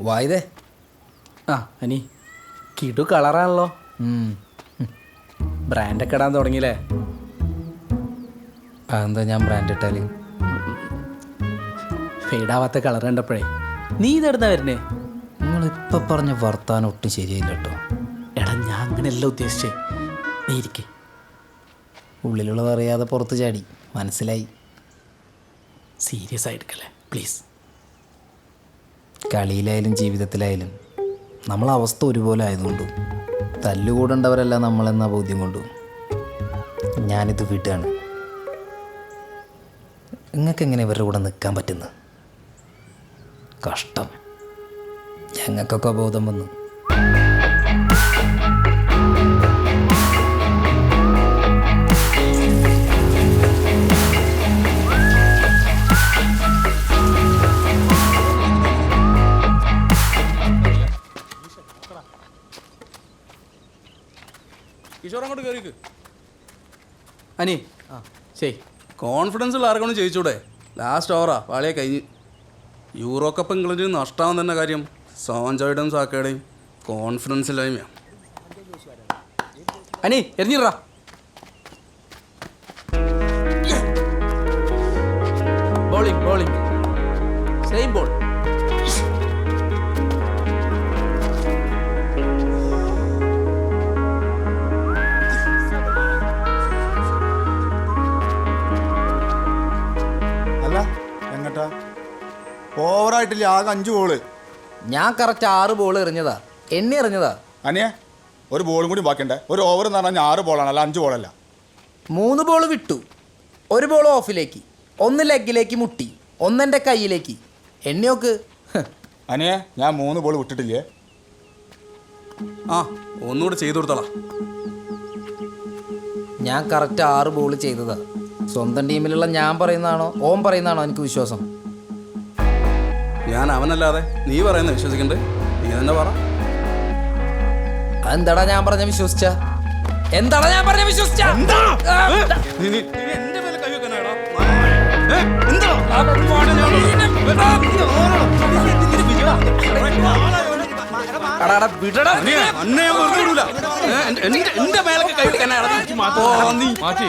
വായുതേ. ആ അനി കിടു കളറാണല്ലോ. ബ്രാൻഡൊക്കെ ഇടാൻ തുടങ്ങിയില്ലേ? അതെന്താ ഞാൻ ബ്രാൻഡ് ഇട്ടാൽ? ഫെയ്ഡാവാത്ത കളർ കണ്ടപ്പോഴേ. നീ ഇതെടുത്താ വരുന്നേ? നിങ്ങളിപ്പോൾ പറഞ്ഞ വർത്താനം ഒട്ടും ശരിയായില്ല കേട്ടോ. എടാ ഞാൻ അങ്ങനെയല്ല ഉദ്ദേശിച്ചേ. നീ ഇരിക്കേ. ഉള്ളിലുള്ളത് അറിയാതെ പുറത്ത് ചാടി. മനസ്സിലായി. സീരിയസ് ആയിരിക്കല്ലേ? പ്ലീസ്. കളിയിലായാലും ജീവിതത്തിലായാലും നമ്മളെ അവസ്ഥ ഒരുപോലെ ആയതുകൊണ്ടും തല്ലുകൂടേണ്ടവരല്ല നമ്മളെന്ന ബോധ്യം കൊണ്ടും ഞാനിത് വിടുകയാണ്. നിങ്ങൾക്ക് എങ്ങനെ ഇവരുടെ കൂടെ നിൽക്കാൻ പറ്റുന്നു കഷ്ടം. ഞങ്ങൾക്കൊക്കെ ബോധം വന്നു. കിഷോർ അങ്ങോട്ട് കയറിക്ക് അനി ശരി. കോൺഫിഡൻസ് ഉള്ള ആർക്കൊന്നും ജയിച്ചൂടെ? ലാസ്റ്റ് ഓവറാ പാളിയെ കഴിഞ്ഞ്. യൂറോ കപ്പ് ഇംഗ്ലണ്ടിന് നഷ്ടമാവാൻ തന്നെ കാര്യം സോഞ്ചോയുടെയും സാക്കയുടെയും കോൺഫിഡൻസ് ഇല്ലായ്മയാണ് അനി എറിഞ്ഞിടാ ബോളിംഗ് ബോളിംഗ് സെയിം ബോൾ ഓവറായിട്ടില്ല ആകെ അഞ്ച് ബോൾ. ഞാൻ കറക്റ്റ് ആറ് ബോൾ എറിഞ്ഞതാ. എണ്ണി എറിഞ്ഞതാ. അനിയ ഒരു ബോളും കൂടി ബാക്കിയുണ്ട്. ഒരു ഓവർ എന്ന് പറഞ്ഞാൽ ആറ് ബോളാണ് അല്ല അഞ്ച് ബോളല്ല. മൂന്ന് ബോൾ വിട്ടു. ഒരു ബോൾ ഓഫിലേക്ക്. ഒന്ന് ലെഗിലേക്ക് മുട്ടി. ഒന്നെന്റെ കയ്യിലേക്ക് എണ്ണി നോക്ക്. അനിയ അനിയെ ഞാൻ മൂന്ന് ബോൾ വിട്ടിട്ടില്ലേ? ആ ഒന്നുകൂടെ ചെയ്തു കൊടുത്തോളാം. ഞാൻ കറക്റ്റ് ആറ് ബോൾ ചെയ്തതാ. സ്വന്തം ടീമിലുള്ള ഞാൻ പറയുന്നതാണോ? ഓം പറയുന്നതാണോ എനിക്ക് വിശ്വാസം? ഞാൻ അവനല്ലാതെ നീ പറയുന്ന വിശ്വസിക്കണ്ടേ? നീ തന്നെ പറ. അതെന്താടാ ഞാൻ പറഞ്ഞ വിശ്വസിച്ച? എന്താടാ ഞാൻ പറഞ്ഞ വിശ്വസിച്ച? നീ നീ നീ എന്റെ മേലൊക്കെ കൈ മാറ്റി. അന്നെ ഞാൻ വെറുതെ വിടൂല ഏ, എന്റെ- എന്റെ എന്റെ മേലൊക്കെ കൈ വെക്കാനാടാ നീ മാറ്റി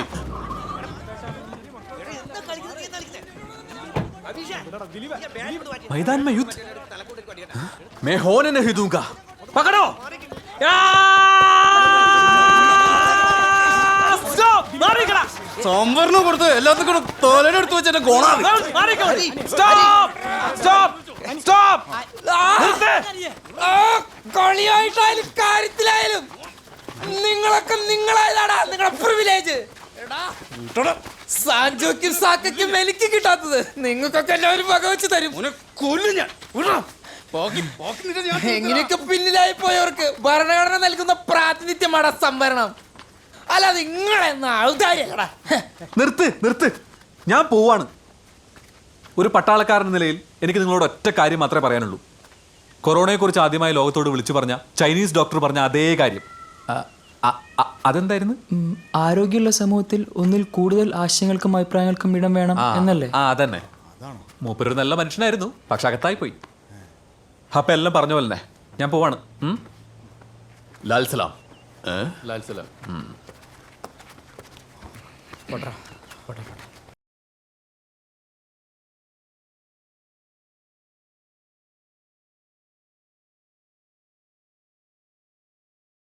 मैदान में युद्ध मैं होने नहीं दूंगा पकड़ो സംവരണം കൊടുത്ത് എല്ലാത്തും കൂടെ തോലെടുത്ത് വെച്ച് എന്റെ ഗുണാണ് കളിയായിട്ടായാലും കാര്യത്തിലായാലും നിങ്ങളൊക്കെ നിങ്ങളായതാടാ നിങ്ങളുടെ പ്രിവിലേജ് സാഞ്ചോക്കും സാക്കും എനിക്ക് കിട്ടാത്തത്. നിങ്ങൾക്കൊക്കെ എല്ലാവരും വക വെച്ച് തരും. കൊല്ലു ഞാൻ. എങ്ങനെയൊക്കെ പിന്നിലായി പോയവർക്ക് ഭരണഘടന നൽകുന്ന പ്രാതിനിധ്യമാണ് സംവരണം. അല്ലാതെ നിങ്ങളെന്ന ഔദാര്യടാ നിർത്ത് നിർത്ത്. ഞാൻ പോവാണ്. ഒരു പട്ടാളക്കാരൻ നിലയിൽ എനിക്ക് നിങ്ങളോട് ഒറ്റ കാര്യം മാത്രമേ പറയാനുള്ളൂ. കൊറോണയെക്കുറിച്ച് ആദ്യമായി ലോകത്തോട് വിളിച്ചു പറഞ്ഞ ചൈനീസ് ഡോക്ടർ പറഞ്ഞ അതേ കാര്യം. അതെന്തായിരുന്നു? ആരോഗ്യമുള്ള സമൂഹത്തിൽ ഒന്നിൽ കൂടുതൽ ആശയങ്ങൾക്കും അഭിപ്രായങ്ങൾക്കും ഇടം വേണം എന്നല്ലേ? ആ അതന്നെ. മൂപ്പരൊരു നല്ല മനുഷ്യനായിരുന്നു പക്ഷെ അകത്തായി പോയി. അപ്പൊ എല്ലാം പറഞ്ഞ പോലെ ഞാൻ പോവാണ്? ലാൽ സലാം. ലാൽ സലാം. പോട്ടെ പോട്ടെ